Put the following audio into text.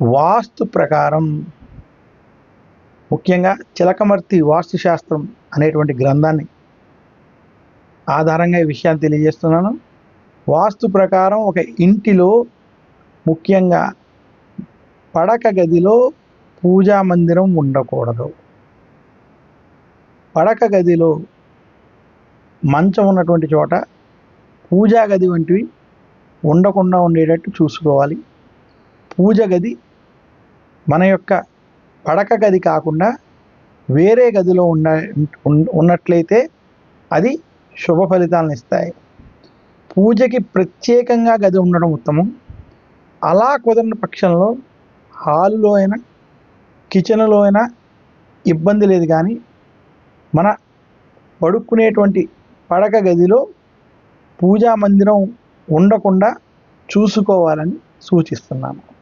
వాస్తు ప్రకారం ముఖ్యంగా చిలకమర్తి వాస్తుశాస్త్రం అనేటువంటి గ్రంథాన్ని ఆధారంగా ఈ విషయాన్ని తెలియజేస్తున్నాను. వాస్తు ప్రకారం ఒక ఇంటిలో ముఖ్యంగా పడక గదిలో పూజా మందిరం ఉండకూడదు. పడక గదిలో మంచం ఉన్నటువంటి చోట పూజా గది వంటివి ఉండకుండా ఉండేటట్టు చూసుకోవాలి. పూజ గది మన యొక్క పడక గది కాకుండా వేరే గదిలో ఉన్న ఉన్- ఉన్నట్లయితే అది శుభ ఫలితాలను ఇస్తాయి. పూజకి ప్రత్యేకంగా గది ఉండడం ఉత్తమం. అలా కుదరని పక్షంలో హాలులో అయినా కిచెన్లో అయినా ఇబ్బంది లేదు కానీ మన పడుకునేటువంటి పడక గదిలో పూజా మందిరం ఉండకుండా చూసుకోవాలని సూచిస్తున్నాను.